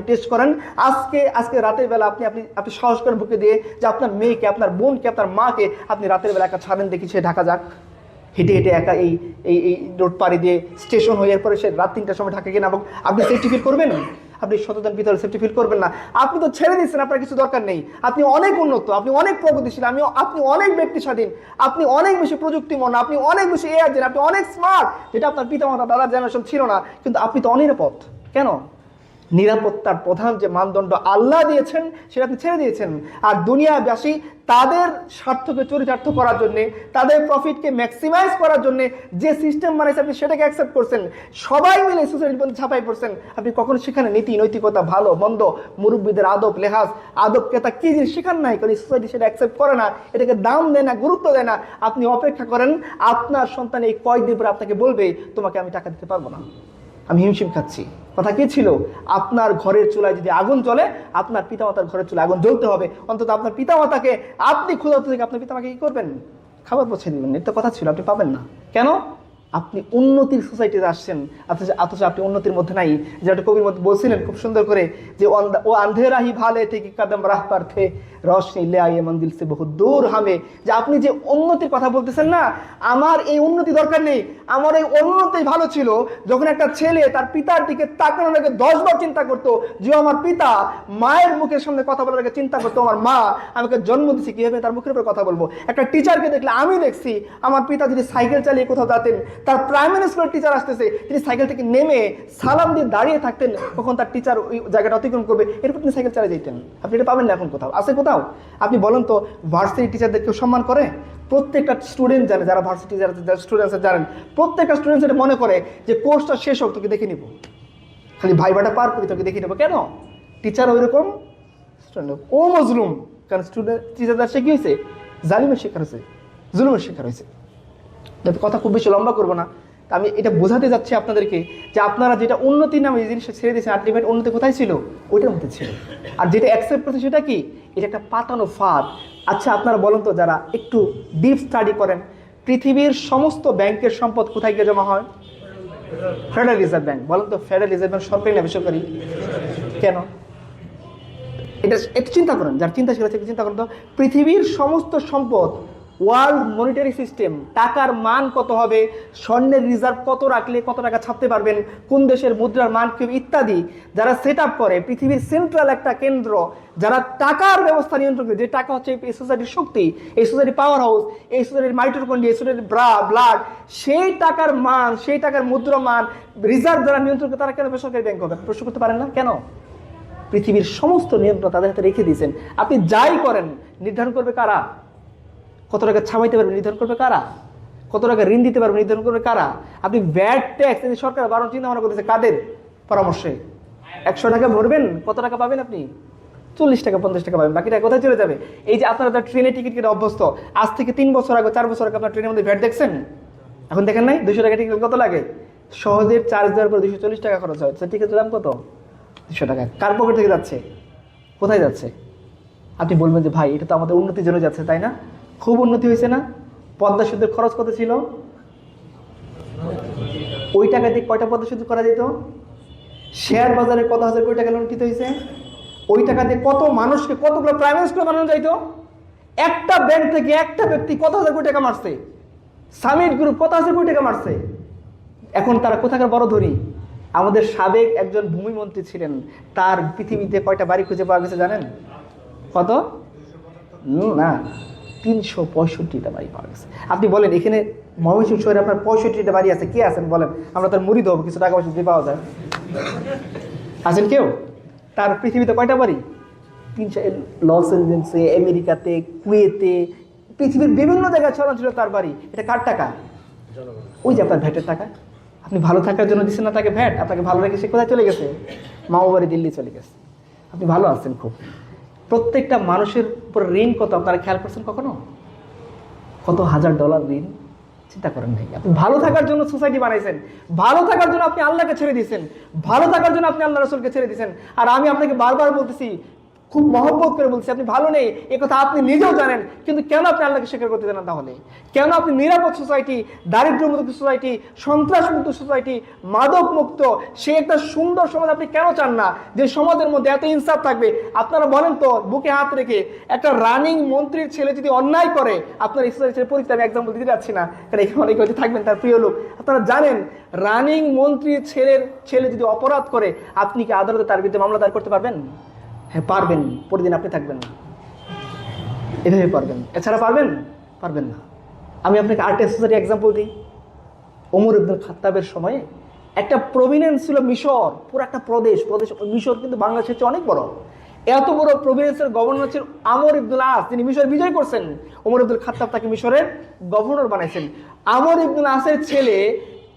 আপনি টেস্ট করেন। আজকে আজকে রাতের বেলা আপনি আপনি আপনি সাহস করেন বুকে দিয়ে যে আপনার মেয়েকে, আপনার বোনকে, আপনার মাকে আপনি রাতের বেলা একা ছাড়েন, দেখি সে ঢাকা যাক। হেঁটে হেঁটে একা এই এই এই রোড পাড়ি দিয়ে স্টেশন হয়ে যাওয়ার পরে সে রাত তিনটার সময় ঢাকা গিয়ে না আপনি সেফটি ফিল করবেন? আপনি সচেতন ভিতরে সেফটি ফিল করবেন না। আপনি তো ছেড়ে দিচ্ছেন আপনার কিছু দরকার নেই। আপনি অনেক উন্নত, আপনি অনেক প্রগতিশীল আমি আপনি অনেক ব্যক্তি স্বাধীন আপনি অনেক বেশি প্রযুক্তিমন, আপনি অনেক বেশি জেন, আপনি অনেক স্মার্ট যেটা আপনার পিতামাতা দাদার জেনারেশন ছিল না, কিন্তু আপনি তো অনিরাপদ। কেন? নিরাপত্তার প্রধান যে মানদণ্ড আল্লাহ দিয়েছেন, সেটা আপনি ছেড়ে দিয়েছেন। আর দুনিয়াবাসী তাদের স্বার্থকে চরিতার্থ করার জন্য, তাদের প্রফিটকে ম্যাক্সিমাইজ করার জন্য যে সিস্টেম বানাইছে আপনি সেটাকে অ্যাকসেপ্ট করছেন। সবাই মিলে সোসাইটির মধ্যে ছাপাই পড়ছেন। আপনি কখনো সেখানে নীতি, নৈতিকতা, ভালো, মন্দ, মুরব্বীদের আদব, লেহাজ, আদব কেতা কি জিনিস শেখান নাই কারণ সোসাইটি সেটা অ্যাকসেপ্ট করে না, এটাকে দাম দেয় না, গুরুত্ব দেয় না। আপনি অপেক্ষা করেন, আপনার সন্তান এই কয়েকদিন পরে আপনাকে বলবে, তোমাকে আমি টাকা দিতে পারব না। আমি হিমশিম খাচ্ছি। কথা কি ছিল? আপনার ঘরের চুলায় যদি আগুন জ্বলে, আপনার পিতামাতার ঘরের চুলায় আগুন জ্বলতে হবে। অন্তত আপনার পিতামাতাকে, আপনি ক্ষুধার্ত থেকে আপনার পিতামাকে কি করবেন? খাবার পৌঁছে দিবেন, এটা কথা ছিল, আপনি পাবেন না। কেন? আপনি উন্নতির সোসাইটিতে আসছেন অথচ অথচ আপনি উন্নতির মধ্যে নাই। যেটা কবির মধ্যে বলছিলেন খুব সুন্দর করে যে ও আন্ধেরা হি ভালে থেকে কাদম রাহ পার থে রশনি লে আইয়ে মন্দির সে বহু দূর হামে। যে আপনি যে উন্নতির কথা বলতেছেন না আমার এই উন্নতি দরকার নেই। আমার এই উন্নতি ভালো ছিল যখন একটা ছেলে তার পিতার দিকে তাকানোর আগে দশবার চিন্তা করতো যে আমার পিতা মায়ের মুখের সামনে কথা বলার আগে চিন্তা করতো আমার মা আমাকে জন্ম দিচ্ছে কীভাবে তার মুখের উপর কথা বলব? একটা টিচারকে দেখলে আমি দেখছি আমার পিতা যদি সাইকেল চালিয়ে কোথাও যেতেন তার প্রাইমারি স্কুলের টিচার আসতেছে, তিনি সাইকেল থেকে নেমে সালাম দিয়ে দাঁড়িয়ে থাকতেন কখন তার টিচার ওই জায়গাটা অতিক্রম করবে, এরপর তিনি সাইকেল চালিয়ে যেতেন আপনি এটা পাবেন না এখন কোথাও। আছে কোথাও? আপনি বলেন তো ভার্সিটি টিচারদের কেউ সম্মান করে? প্রত্যেকটা স্টুডেন্ট জানে, যারা ভার্সিটি যারা স্টুডেন্টস জানেন, প্রত্যেকটা স্টুডেন্টস এটা মনে করে যে কোর্সটা শেষ হোক, তোকে দেখে নিব। খালি ভাইবাটা পার করি, তোকে দেখে নেব। কেন? টিচার ওই রকম স্টুডেন্ট ও মজলুম। কারণ স্টুডেন্ট টিচারদের সে কি জালিমের শিকার হয়েছে। জুলুমের শিকার হয়েছে। কথা খুব বেশি লম্বা করব না। আমি এটা বোঝাতে যাচ্ছি আপনাদেরকে যে আপনারা যেটা উন্নতির নামে এই জিনিসটা ছেড়ে দিয়েছেন আলটিমেট উন্নতি কোথায় ছিল? ওইটার মধ্যে ছিল। আর যেটা অ্যাকসেপ্ট করছে সেটা কি? এটা একটা পাতানো ফাঁদ। আচ্ছা আপনারা বলেন তো যারা একটু ডিপ স্টাডি করেন, পৃথিবীর সমস্ত ব্যাংকের সম্পদ কোথায় গিয়ে জমা হয়? ফেডারেল রিজার্ভ ব্যাংক বলেন তো ফেডারেল রিজার্ভ ব্যাংক সরকারি না বেসরকারি? কেন? এটা একটু চিন্তা করেন। যার চিন্তা একটু চিন্তা করেন তো, পৃথিবীর সমস্ত সম্পদ ওয়ার্ল্ড মনিটারি সিস্টেম, টাকার মান কত হবে, স্বর্ণের রিজার্ভ কত রাখলে কত টাকা ছাপতে পারবেন, কোন দেশের মুদ্রার মান কি ইত্যাদি, যারা সেট আপ করে, পৃথিবীর সেন্ট্রাল একটা কেন্দ্র, যারা টাকার ব্যবস্থা নিয়ন্ত্রণ করে, যে টাকা হচ্ছে এই সোসাইটির শক্তি, এই সোসাইটির পাওয়ার হাউস এই সোসাইটির মাইটোকন্ডি এই সোসাইটির ব্রা ব্লাড সেই টাকার মান, সেই টাকার মুদ্রা মান রিজার্ভ যারা নিয়ন্ত্রণ করে, তারা কেন বেসরকারি ব্যাংক হবে? প্রশ্ন করতে পারেন না? কেন? পৃথিবীর সমস্ত নিয়ন্ত্রণ তাদের হাতে রেখে দিয়েছেন। আপনি যাই করেন, নির্ধারণ করবে কারা? কত টাকা ছাপাইতে পারবেন, নির্ধারণ করবে কারা? কত টাকা ঋণ দিতে পারবে নির্ধারণ করবে কারা? আপনি ভ্যাট ট্যাক্স সরকার বারো চিন্তা ভাবনা করতেছে, কাদের পরামর্শে? একশো টাকা ভরবেন, কত টাকা পাবেন আপনি? চল্লিশ টাকা, পঞ্চাশ টাকা পাবেন, বাকিটা কোথায় চলে যাবে? এই যে আপনারা যারা ট্রেনে টিকিট কেটে অভ্যস্ত, আজ থেকে তিন বছর আগে, চার বছর আগে আপনার ট্রেনের মধ্যে ভ্যাট দেখছেন? এখন দেখেন নাই? দুশো টাকা টিকিট কত লাগে? সহজের চার্জ দেওয়ার পর দুশো চল্লিশ টাকা খরচ হয় টিকিটের দাম কত? দুশো টাকা। কার পকেট থেকে যাচ্ছে? কোথায় যাচ্ছে? আপনি বলবেন যে, ভাই, এটা তো আমাদের উন্নতির জন্য যাচ্ছে, তাই না? খুব উন্নতি হয়েছে না? পদ্মা সেতুর খরচ কত ছিল? ওই টাকা দিয়ে কয়টা পদ্মা সেতু করা যেত? শেয়ার বাজারে কত হাজার কোটি টাকা লুণ্ঠিত হয়েছে? ওই টাকা দিয়ে কত মানুষকে কতগুলো প্রাইভেট স্কুল বানানো যাইতো? একটা ব্যাংক থেকে একটা ব্যক্তি কত হাজার কোটি টাকা মারছে? সামিট গ্রুপ কত হাজার কোটি টাকা মারছে? এখন তারা কোথাকার বড় ধরি আমাদের সাবেক একজন ভূমিমন্ত্রী ছিলেন। তার পৃথিবীতে কয়টা বাড়ি খুঁজে পাওয়া গেছে জানেন? কত? না। তিনশো পঁয়ষট্টিটা বাড়ি পাওয়া গেছে। আপনি বলেন এখানে ময়মনসিংহ শহরে আপনার পঁয়ষট্টিটা বাড়ি আছে কে আছেন বলেন? আমরা তার মুড়ি দেবো কিছু টাকা পয়সা দিয়ে পাওয়া যায়। আছেন কেউ? তার পৃথিবীতে কয়টা বাড়ি? তিনশো লস এঞ্জেলসে আমেরিকাতে কুয়েতে পৃথিবীর বিভিন্ন জায়গায় ছড়ানো ছিল তার বাড়ি। এটা কার টাকা? ওই যে আপনার ভ্যাটের টাকা। আপনি ভালো থাকার জন্য দিচ্ছেন না তাকে ভ্যাট আপনাকে ভালো রেখে সে কোথায় চলে গেছে? মামা বাড়ি দিল্লি চলে গেছে। আপনি ভালো আছেন খুব। প্রত্যেকটা মানুষের উপর ঋণ কত? আপনারা খেয়াল করছেন কখনো? কত হাজার ডলার ঋণ? চিন্তা করেন নাই আপনি ভালো থাকার জন্য সোসাইটি বানাইছেন। ভালো থাকার জন্য আপনি আল্লাহকে ছেড়ে দিয়েছেন। ভালো থাকার জন্য আপনি আল্লাহ রসুলকে ছেড়ে দিয়েছেন। আর আমি আপনাকে বারবার বলতেছি খুব মহব্বত করে বলছি, আপনি ভালো নেই, এ কথা আপনি নিজেও জানেন, কিন্তু কেন আপনি আল্লাহকে স্বীকার করতে জানেন তাহলে? কেন আপনি নিরাপদ সোসাইটি দারিদ্র মুক্ত সোসাইটি সন্ত্রাস মুক্ত সোসাইটি মাদক মুক্ত সে একটা সুন্দর সমাজ আপনি কেন চান না? যে সমাজের মধ্যে এত ইনসাফ থাকবে, আপনারা বলেন তো, বুকে হাত রেখে একটা রানিং মন্ত্রীর ছেলে যদি অন্যায় করে, আপনার এই সোসাইটির পরিচিত আমি এক্সাম্পল দিতে যাচ্ছি না কারণ এখানে অনেকে হয়তো থাকবেন, তার প্রিয় লোক। আপনারা জানেন রানিং মন্ত্রীর ছেলের ছেলে যদি অপরাধ করে, আপনি কি আদালতে তার বিরুদ্ধে মামলা দায়ের করতে পারবেন? হ্যাঁ পারবেন প্রতিদিন আপনি থাকবেন না। এভাবে পারবেন এছাড়া পারবেন? পারবেন না। আমি আপনাকে আর্ট সোসাইটি এক্সাম্পল দিই। ওমর ইবনুল খাত্তাবের সময়ে একটা প্রভিনেন্স ছিল মিশর, পুরো একটা প্রদেশ প্রদেশ মিশর কিন্তু বাংলাদেশের চেয়ে অনেক বড়। এত বড় প্রভিনেন্সের গভর্নর ছিল আমর ইবদুল আস, তিনি মিশর বিজয় করছেন। ওমর ইবনুল খাত্তাব তাকে মিশরের গভর্নর বানাইছেন। আমর ইবনুল আসের ছেলে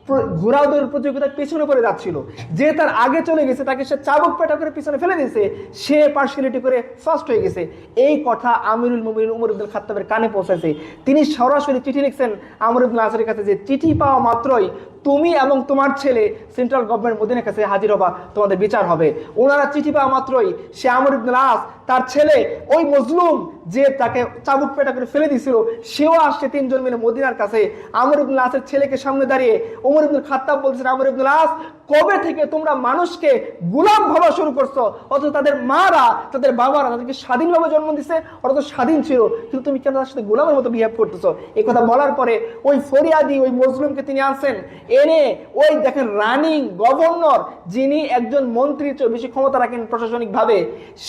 প্র- দৌড় প্রতিযোগিতা পেছনে পড়ে যাচ্ছিল। যে তার আগে চলে গেছে, তাকে সে চাবুক পেটা করে পিছনে ফেলে দিয়েছে, সে পার্সিয়ালিটি করে ফার্স্ট হয়ে গেছে। এই কথা আমিরুল মুমিন উমর ইবনুল খাত্তাবের কানে পৌঁছেছে। তিনি সরাসরি চিঠি লিখছেন আমর ইবনুল আসের কাছে যে, চিঠি পাওয়া মাত্রই তুমি এবং তোমার ছেলে সেন্ট্রাল গভর্নমেন্ট মদিনের কাছে হাজির হবা, তোমাদের বিচার হবে। ওনারা চিঠি পাওয়া মাত্রই সে আমর ইবনুল আস, তার ছেলে, ওই মজলুম যে তাকে চাবুক পেটা করে ফেলে দিয়েছিল, সেও আসছে তিনজন মিলে মদিনার কাছে। আমর ইবনুল আসের ছেলেকে সামনে দাঁড়িয়ে ওমর ইবনুল খাত্তাব বলছেন, আমর ইবনুল আস কবে থেকে তোমরা মানুষকে গুলাম ভাবা শুরু করছ? অথচ তাদের মারা, তাদের বাবারা তাদেরকে স্বাধীনভাবে জন্ম দিছে তো স্বাধীন ছিল। কিন্তু তুমি কেন তার সাথে গোলামের মতো বিহেভ করতেছো? এই কথা বলার পরে ওই ফরিয়াদি, ওই মজলুমকে তিনি আনছেন। এনে ওই দেখেন রানিং গভর্নর, যিনি একজন মন্ত্রীর চেয়ে বেশি ক্ষমতা রাখেন প্রশাসনিকভাবে,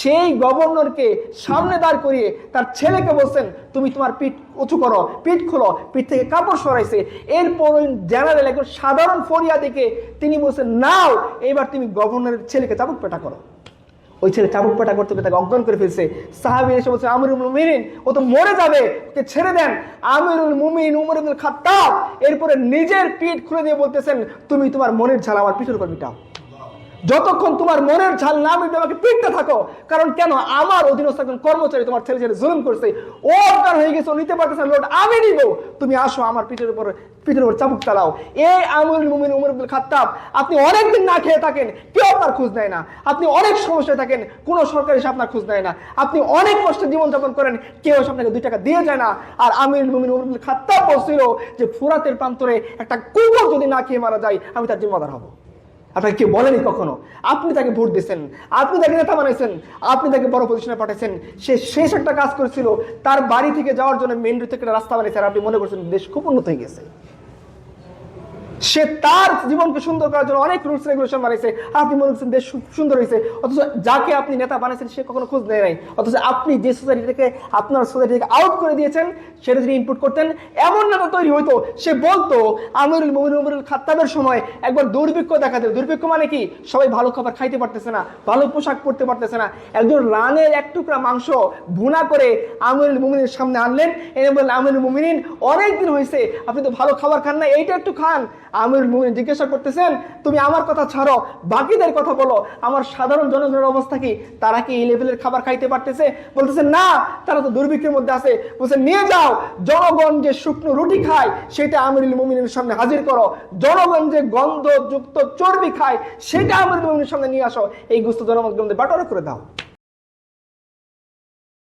সেই গভর্নরকে সামনে দাঁড় করিয়ে তার ছেলেকে বলছেন তুমি তোমার পিঠ উঁচু করো, পিঠ খোলো, পিঠ থেকে কাপড় সরাইছে। এরপর ওই জেনারেল একজন সাধারণ ফরিয়াদিকে তিনি বলছেন, নাও, এবার তুমি গভর্নরের ছেলেকে চাবুক পেটা করো। ওই ছেলে চাবুক পেটা করতে তাকে অজ্ঞান করে ফেলছে। সাহাবি এসে বলছে, আমিরুল মুমিনিন, ও তো মরে যাবে, ওকে ছেড়ে দেন। আমিরুল মুমিন উমর ইবনুল খাত্তাব, এরপরে নিজের পিঠ খুলে দিয়ে বলতেছেন, তুমি তোমার মনের ঝাল আমার পিঠের উপর মিটাও। যতক্ষণ তোমার মনের ঝাল না মিটবে, আমাকে পিটতে থাকো। কারণ কেন? আমার অধীনস্থ একজন কর্মচারী তোমার ছেলে ছেলে জুলুম করছে। ও অজ্ঞান হয়ে গেছে নিতে পারতেছে লোড আমি নিব। তুমি আসো আমার পিঠের উপর পিঠের উপর চাবুক চালাও। এই আমুল মুমিন উমর আব্দুল খাত্তাব, আপনি অনেকদিন না খেয়ে থাকেন, কেউ আপনার খোঁজ নেয় না। আপনি অনেক সমস্যায় থাকেন, কোনো সরকারি এসে আপনার খোঁজ নেয় না। আপনি অনেক কষ্টে জীবনযাপন করেন, কেউ এসে আপনাকে দুই টাকা দিয়ে যায় না। আর আমির মুমিন উমর আব্দুল খাত্তাব বলছিল যে, ফুরাতের প্রান্তরে একটা কুকুর যদি না খেয়ে মারা যায়, আমি তার জিম্মাদার হব। আপনাকে কেউ বলেনি কখনো? আপনি তাকে ভোট দিয়েছেন, আপনি তাকে নেতা বানাইছেন, আপনি তাকে বড় পজিশনে পাঠাইছেন। সে শেষ একটা কাজ করেছিল, তার বাড়ি থেকে যাওয়ার জন্য মেন রোড থেকে রাস্তা বানিয়েছে আর আপনি মনে করছেন দেশ খুব উন্নত হয়ে গেছে। সে তার জীবনকে সুন্দর করার জন্য অনেক রুলস রেগুলেশন বানিয়েছে। আপনি মনে করছেন দেশ সুন্দর হয়েছে। অথচ যাকে আপনি নেতা বানিয়েছেন, সে কখনো খোঁজ নেয় নাই। অথচ আপনি যে সোসাইটিটাকে আপনার সোসাইটিকে আউট করে দিয়েছেন, সেটা যদি ইনপুট করতেন, এমন নেতা তৈরি হইতো, সে বলতো, আমিরুল মুমিনুল খাত্তাবের সময় একবার দুর্ভিক্ষ দেখা দেবে দুর্ভিক্ষ মানে কি? সবাই ভালো খাবার খাইতে পারতেছে না, ভালো পোশাক পরতে পারতেছে না। একজন রানের এক টুকরা মাংস ভুনা করে আমিরুল মুমিনের সামনে আনলেন। এনে বললেন, আমিরুল মুমিনিন অনেক দিন হয়েছে আপনি তো ভালো খাবার খান না, এইটা একটু খান। আমিরুল মুমিন জিজ্ঞাসা করতেছেন, তুমি আমার কথা ছাড়ো, বাকিদের কথা বলো। আমার সাধারণ জনগণের অবস্থা কি? তারা কি এই লেভেলের খাবার খাইতে পারতেছে? বলতেছে না, তারা তো দুর্ভিক্ষের মধ্যে আছে। বলছে নিয়ে যাও, জনগণ যে শুকনো রুটি খায়, সেটা আমিরুল মুমিনের সামনে হাজির করো। জনগণ যে গন্ধযুক্ত চর্বি খায়, সেটা আমিরুল মুমিনের সামনে নিয়ে আসো। এই গুস্ত জনগণের মধ্যে বাটোয়ারা করে দাও।